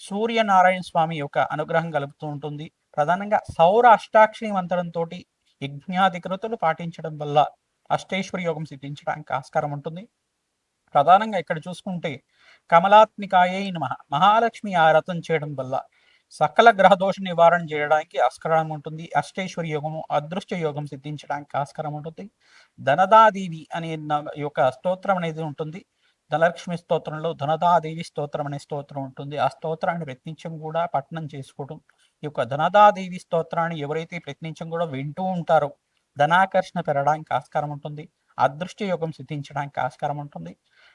సూర్యనారాయణ స్వామి యొక్క అనుగ్రహం కలుపుతూ ఉంటుంది. ప్రధానంగా సౌర అష్టాక్షరి మంత్రంతో యజ్ఞాధికృతులు పాటించడం వల్ల అష్టేశ్వరి యోగం సిద్ధించడానికి ఆస్కారం ఉంటుంది. ప్రధానంగా ఇక్కడ చూసుకుంటే కమలాత్మికాయే నమ. మహాలక్ష్మి ఆరతం చేయడం వల్ల సకల గ్రహదోష నివారణ చేయడానికి ఆస్కారం ఉంటుంది. అష్టేశ్వరి యోగము అదృష్ట యోగం సిద్ధించడానికి ఆస్కారం ఉంటుంది. ధనదాదేవి అనే యొక్క స్తోత్రం అనేది ఉంటుంది. ధనలక్ష్మి స్తోత్రంలో ధనదాదేవి స్తోత్రం అనే స్తోత్రం ఉంటుంది. ఆ స్తోత్రాన్ని ప్రయత్నించం కూడా పఠనం చేసుకోవడం ఈ యొక్క ధనదాదేవి స్తోత్రాన్ని ఎవరైతే ప్రయత్నించం కూడా వింటూ ఉంటారో ధనాకర్షణ పెరగడానికి ఆస్కారం ఉంటుంది. అదృష్ట యోగం సిద్ధించడానికి ఆస్కారం ఉంటుంది.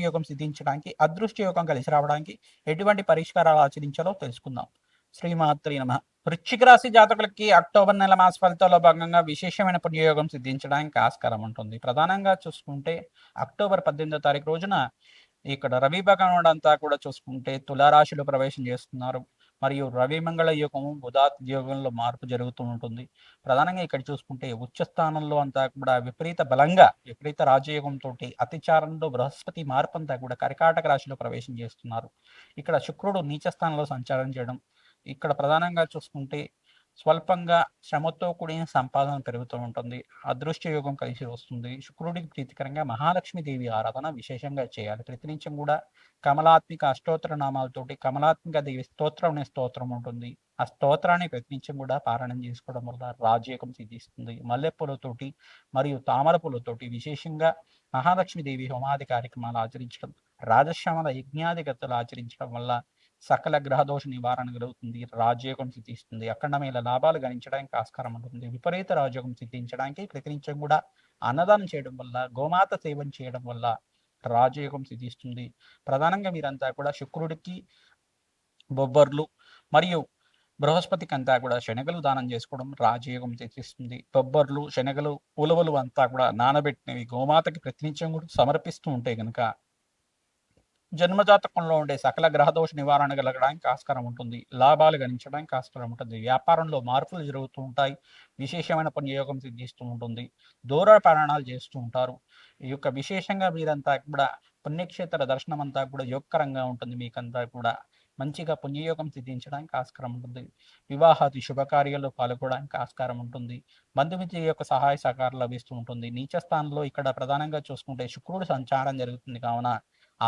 యోగం సిద్ధించడానికి అదృష్ట యోగం కలిసి రావడానికి ఎటువంటి పరిష్కారాలు ఆచరించాలో తెలుసుకుందాం. శ్రీమాత్రి నమ. వృశ్చిక రాశి జాతకులకి అక్టోబర్ నెల మాస ఫలితాల్లో భాగంగా విశేషమైన పుణ్యయోగం సిద్ధించడానికి ఆస్కారం ఉంటుంది. ప్రధానంగా చూసుకుంటే అక్టోబర్ పద్దెనిమిదో తారీఖు రోజున ఇక్కడ రవి భగవానుడు అంతా కూడా చూసుకుంటే తులారాశిలో ప్రవేశం చేస్తున్నారు. మరియు రవి మంగళ యోగము బుధాత్ యోగంలో మార్పు జరుగుతూ ఉంటుంది. ప్రధానంగా ఇక్కడ చూసుకుంటే ఉచ్చ స్థానంలో అంతా కూడా విపరీత బలంగా విపరీత రాజయోగంతో అతిచారంలో బృహస్పతి మార్పు అంతా కూడా కర్కాటక రాశిలో ప్రవేశం చేస్తున్నారు. ఇక్కడ శుక్రుడు నీచ స్థానంలో సంచారం చేయడం ఇక్కడ ప్రధానంగా చూసుకుంటే స్వల్పంగా శ్రమతో కూడిన సంపాదన పెరుగుతూ ఉంటుంది. అదృష్ట యోగం కలిసి వస్తుంది. శుక్రుడికి ప్రీతికరంగా మహాలక్ష్మీదేవి ఆరాధన విశేషంగా చేయాలి. ప్రతినిత్యం కూడా కమలాత్మిక అష్టోత్తర నామాలతోటి కమలాత్మిక దేవి స్తోత్రం అనే స్తోత్రం ఉంటుంది. ఆ స్తోత్రాన్ని ప్రతినిత్యం కూడా పారాయణం చేసుకోవడం వల్ల రాజయోగం సిద్ధిస్తుంది. మల్లెపూలతోటి మరియు తామర పూలతోటి విశేషంగా మహాలక్ష్మీదేవి హోమాది కార్యక్రమాలు ఆచరించడం రాజశ్యామల యజ్ఞాధిగతలు ఆచరించడం వల్ల సకల గ్రహదోష నివారణ కలుగుతుంది రాజయోగం సిద్ధిస్తుంది అఖండమైన లాభాలు గణించడానికి ఆస్కారం ఉంటుంది విపరీత రాజయోగం సిద్ధించడానికి ప్రతినిత్యం కూడా అన్నదానం చేయడం వల్ల గోమాత సేవం చేయడం వల్ల రాజయోగం సిద్ధిస్తుంది. ప్రధానంగా మీరంతా కూడా శుక్రుడికి బొబ్బర్లు మరియు బృహస్పతికి అంతా కూడా శనగలు దానం చేసుకోవడం రాజయోగం తెచ్చిస్తుంది బొబ్బర్లు శనగలు ఉలవలు అంతా కూడా నానబెట్టినవి గోమాతకి ప్రతినిత్యం కూడా సమర్పిస్తూ ఉంటే కనుక జన్మజాతకంలో ఉండే సకల గ్రహదోష నివారణ కలగడానికి ఆస్కారం ఉంటుంది. లాభాలు గణించడానికి ఆస్కారం ఉంటుంది. వ్యాపారంలో మార్పులు జరుగుతూ ఉంటాయి. విశేషమైన పనియోగం సిద్ధిస్తూ ఉంటుంది. దూర ప్రయాణాలు చేస్తూ ఉంటారు. ఈ యొక్క విశేషంగా మీరంతా కూడా పుణ్యక్షేత్ర దర్శనం అంతా కూడా యోగకరంగా ఉంటుంది. మీకంతా కూడా మంచిగా పుణ్యయోగం సిద్ధించడానికి ఆస్కారం ఉంటుంది. వివాహాది శుభకార్యాల్లో పాల్గొనడానికి ఆస్కారం ఉంటుంది. బంధుమిత్రుల యొక్క సహాయ సహకారం లభిస్తూ ఉంటుంది. నీచ స్థానంలో ఇక్కడ ప్రధానంగా చూసుకుంటే శుక్రుడు సంచారం జరుగుతుంది కావున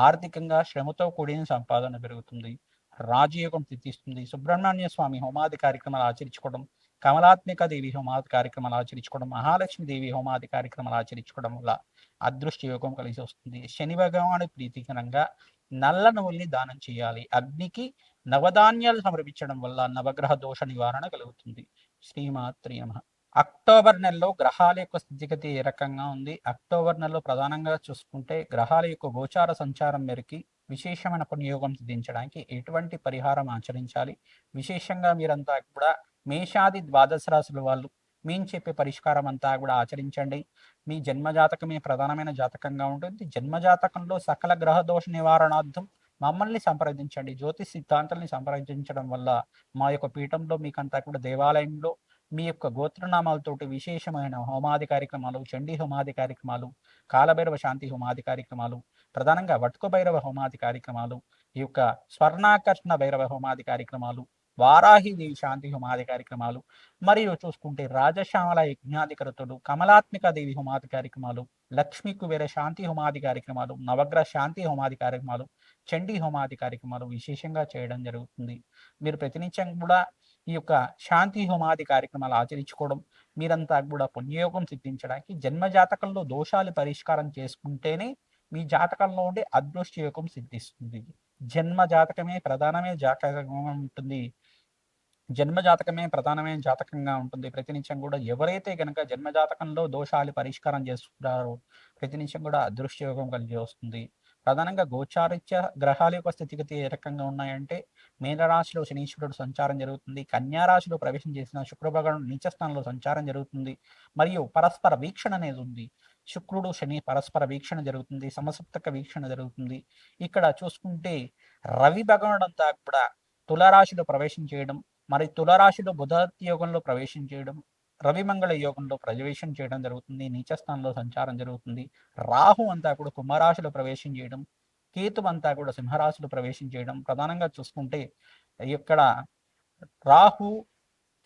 ఆర్థికంగా శ్రమతో కూడిన సంపాదన పెరుగుతుంది. రాజయోగం సిద్ధిస్తుంది. సుబ్రహ్మణ్య స్వామి హోమాది కార్యక్రమాలు ఆచరించుకోవడం కమలాత్మిక దేవి హోమాది కార్యక్రమాలు ఆచరించుకోవడం మహాలక్ష్మి దేవి హోమాది కార్యక్రమాలు ఆచరించుకోవడం వల్ల అదృష్ట యోగం కలిసి వస్తుంది. శని భగవాను ప్రీతికరంగా నల్ల నువ్వుల్ని దానం చేయాలి. అగ్నికి నవధాన్యాలు సమర్పించడం వల్ల నవగ్రహ దోష నివారణ కలుగుతుంది. శ్రీమాత్రి నమ. అక్టోబర్ నెలలో గ్రహాల యొక్క స్థితిగతి ఏ రకంగా ఉంది? అక్టోబర్ నెలలో ప్రధానంగా చూసుకుంటే గ్రహాల యొక్క గోచార సంచారం మేరకి విశేషమైన పునియోగం సిద్ధించడానికి ఎటువంటి పరిహారం ఆచరించాలి? విశేషంగా మీరంతా కూడా మేషాది ద్వాదశ రాశుల వాళ్ళు మేము చెప్పే పరిష్కారం అంతా కూడా ఆచరించండి. మీ జన్మజాతకమే ప్రధానమైన జాతకంగా ఉంటుంది. జన్మజాతకంలో సకల గ్రహ దోష నివారణార్థం మమ్మల్ని సంప్రదించండి. జ్యోతిష్ సిద్ధాంతాలని సంప్రదించడం వల్ల మా యొక్క పీఠంలో మీకంతా కూడా దేవాలయంలో మీ యొక్క గోత్రనామాలతోటి విశేషమైన హోమాది కార్యక్రమాలు చండీ హోమాది కార్యక్రమాలు కాలభైరవ శాంతి హోమాది కార్యక్రమాలు ప్రధానంగా వట్కు భైరవ హోమాది కార్యక్రమాలు ఈ యొక్క స్వర్ణాకర్షణ భైరవ హోమాది కార్యక్రమాలు వారాహిదేవి శాంతి హోమాది కార్యక్రమాలు మరియు చూసుకుంటే రాజశ్యామల యజ్ఞాధికరతుడు కమలాత్మిక దేవి హోమాది కార్యక్రమాలు లక్ష్మీ కుబేర శాంతి హోమాది కార్యక్రమాలు నవగ్రహ శాంతి హోమాది కార్యక్రమాలు చండీ హోమాది కార్యక్రమాలు విశేషంగా చేయడం జరుగుతుంది. మీరు ప్రతినిత్యం కూడా ఈ యొక్క శాంతి హోమాది కార్యక్రమాలు ఆచరించుకోవడం మీరంతా కూడా పుణ్యయోగం సిద్ధించడానికి జన్మ జాతకంలో దోషాలు పరిష్కారం చేసుకుంటేనే మీ జాతకంలో ఉండే అదృష్ట యోగం సిద్ధిస్తుంది. జన్మ జాతకమే ప్రధానమైన జాతకంగా ఉంటుంది. జన్మ జాతకమే ప్రధానమైన జాతకంగా ఉంటుంది. ప్రతినిత్యం కూడా ఎవరైతే కనుక జన్మ జాతకంలో దోషాలు పరిష్కారం చేసుకుంటారో ప్రతినిత్యం కూడా అదృష్ట యోగం కలిగి వస్తుంది. ప్రధానంగా గోచారిత్య గ్రహాల యొక్క స్థితిగతి ఏ రకంగా ఉన్నాయంటే మీనరాశిలో శనీశ్వరుడు సంచారం జరుగుతుంది. కన్యారాశిలో ప్రవేశం చేసిన శుక్రభగవానుడు నీచస్థానంలో సంచారం జరుగుతుంది. మరియు పరస్పర వీక్షణ అనేది ఉంది. శుక్రుడు శని పరస్పర వీక్షణ జరుగుతుంది. సమసప్తక వీక్షణ జరుగుతుంది. ఇక్కడ చూసుకుంటే రవి భగవానుడు అంతా కూడా తులరాశిలో ప్రవేశం చేయడం మరి తులరాశిలో బుధ యోగంలో ప్రవేశం చేయడం రవిమంగళ యోగంలో ప్రవేశం చేయడం జరుగుతుంది. నీచస్థానంలో సంచారం జరుగుతుంది. రాహు అంతా కూడా కుంభరాశిలో ప్రవేశం చేయడం కేతు అంతా కూడా సింహరాశిలో ప్రవేశించేయడం ప్రధానంగా చూసుకుంటే ఇక్కడ రాహు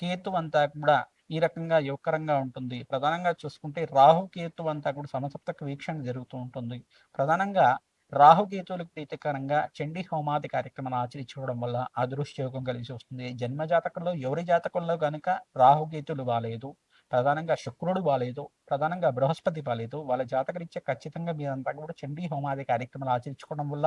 కేతు అంతా కూడా ఈ రకంగా యువకరంగా ఉంటుంది. ప్రధానంగా చూసుకుంటే రాహు కేతు అంతా కూడా సమసప్తక వీక్షణ జరుగుతూ ఉంటుంది. ప్రధానంగా రాహుకేతువులకు ప్రీతికరంగా చండీ హోమాది కార్యక్రమాన్ని ఆచరించుకోవడం వల్ల అదృష్టయోగం కలిసి వస్తుంది. జన్మ జాతకంలో ఎవరి జాతకంలో కనుక రాహుకేతులు బాలేదు ప్రధానంగా శుక్రుడు బాలేదు ప్రధానంగా బృహస్పతి బాలేదు. వాళ్ళ జాతకరీత్యా ఖచ్చితంగా మీరంతా కూడా చండీ హోమాది కార్యక్రమాలు ఆచరించుకోవడం వల్ల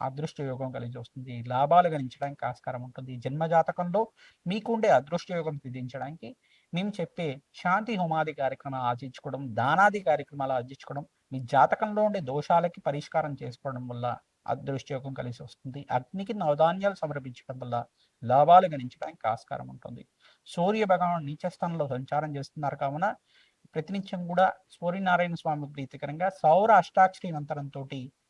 అదృష్ట యోగం కలిసి వస్తుంది. లాభాలు గణించడానికి ఆస్కారం ఉంటుంది. జన్మ జాతకంలో మీకుండే అదృష్ట యోగం సిద్ధించడానికి మేము చెప్పే శాంతి హోమాది కార్యక్రమాలు ఆచరించుకోవడం దానాది కార్యక్రమాలు ఆచరించుకోవడం మీ జాతకంలో ఉండే దోషాలకి పరిష్కారం చేసుకోవడం వల్ల అదృష్టయోగం కలిసి వస్తుంది. అగ్నికి నవధాన్యాలు సమర్పించడం వల్ల లాభాలు గణించడానికి ఆస్కారం ఉంటుంది. సూర్య భగవాన్ నీచస్థానంలో సంచారం చేస్తున్నారు కావున ప్రతినిత్యం కూడా సూర్యనారాయణ స్వామి ప్రీతికరంగా సౌర అష్టాక్షరి మంత్రంతో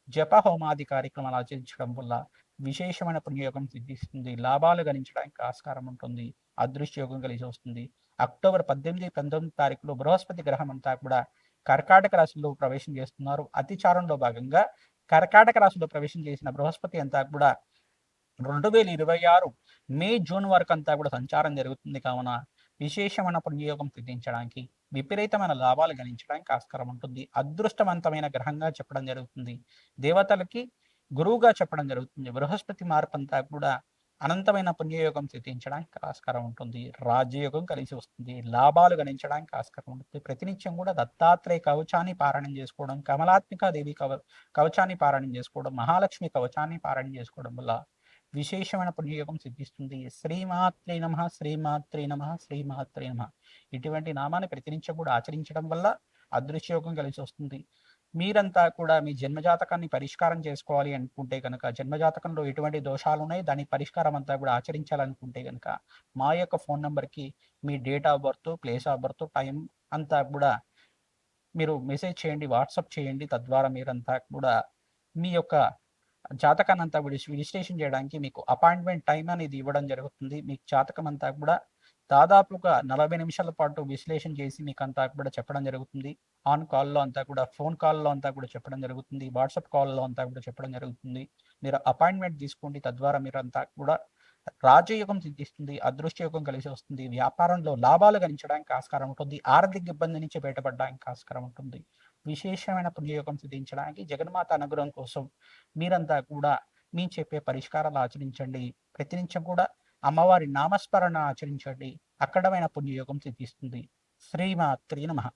జప హోమాది కార్యక్రమాలు ఆచరించడం వల్ల విశేషమైన పుణ్యయోగం సిద్ధిస్తుంది. లాభాలు గణించడానికి ఆస్కారం ఉంటుంది. అదృష్ట యోగం కలిసి వస్తుంది. అక్టోబర్ పద్దెనిమిది పంతొమ్మిది తారీఖులో బృహస్పతి గ్రహం అంతా కూడా కర్కాటక రాశిలో ప్రవేశం చేస్తున్నారు. అతిచారంలో భాగంగా కర్కాటక రాశిలో ప్రవేశం చేసిన బృహస్పతి అంతా కూడా రెండు వేల ఇరవై ఆరు మే జూన్ వరకు అంతా కూడా సంచారం జరుగుతుంది కావున విశేషమైన పుణ్యయోగం సిద్ధించడానికి విపరీతమైన లాభాలు గణించడానికి ఆస్కారం ఉంటుంది. అదృష్టవంతమైన గ్రహంగా చెప్పడం జరుగుతుంది. దేవతలకి గురువుగా చెప్పడం జరుగుతుంది. బృహస్పతి మార్పు అంతా కూడా అనంతమైన పుణ్యయోగం సిద్ధించడానికి ఆస్కారం ఉంటుంది. రాజ్యయోగం కలిసి వస్తుంది. లాభాలు గణించడానికి ఆస్కారం ఉంటుంది. ప్రతినిత్యం కూడా దత్తాత్రేయ కవచాన్ని పారాయణం చేసుకోవడం కమలాత్మిక దేవి కవ కవచాన్ని పారాయణం చేసుకోవడం మహాలక్ష్మి కవచాన్ని పారాయణం చేసుకోవడం వల్ల విశేషమైన పుణ్యయోగం సిద్ధిస్తుంది. శ్రీమాత్రే నమ శ్రీమాత్రే నమ శ్రీమాత్రే నమ. ఇటువంటి నామాన్ని ప్రతినిత్యం కూడా ఆచరించడం వల్ల అదృశ్యయోగం కలిసి వస్తుంది. మీరంతా కూడా మీ జన్మజాతకాన్ని పరిష్కారం చేసుకోవాలి అనుకుంటే కనుక జన్మజాతకంలో ఎటువంటి దోషాలు ఉన్నాయి? దాని పరిష్కారం అంతా కూడా ఆచరించాలనుకుంటే కనుక మా యొక్క ఫోన్ నెంబర్కి మీ date of birth place of birth time అంతా కూడా మీరు మెసేజ్ చేయండి వాట్సాప్ చేయండి. తద్వారా మీరంతా కూడా మీ యొక్క జాతకాన్ని అంతా విశ్లేషణ చేయడానికి మీకు అపాయింట్మెంట్ టైం అనేది ఇవ్వడం జరుగుతుంది. మీకు జాతకం అంతా కూడా దాదాపుగా నలభై నిమిషాల పాటు విశ్లేషణ చేసి మీకు అంతా కూడా చెప్పడం జరుగుతుంది. ఆన్ కాల్లో అంతా కూడా ఫోన్ కాల్లో అంతా కూడా చెప్పడం జరుగుతుంది. వాట్సాప్ కాల్లో అంతా కూడా చెప్పడం జరుగుతుంది. మీరు అపాయింట్మెంట్ తీసుకోండి. తద్వారా మీరు అంతా కూడా రాజయోగం సిద్ధిస్తుంది అదృష్టయోగం కలిసి వస్తుంది. వ్యాపారంలో లాభాలు గణించడానికి ఆస్కారం ఉంటుంది. ఆర్థిక ఇబ్బంది నుంచి బయటపడడానికి ఆస్కారం ఉంటుంది. విశేషమైన పుణ్యయోగం సిద్ధించడానికి జగన్మాత అనుగ్రహం కోసం మీరంతా కూడా మీ చెప్పే పరిష్కారాలు ఆచరించండి. ప్రతినిత్యం కూడా అమ్మవారి నామస్మరణ ఆచరించండి. అక్కడమైన పుణ్యయోగం సిద్ధిస్తుంది. శ్రీమాత్రి నమః.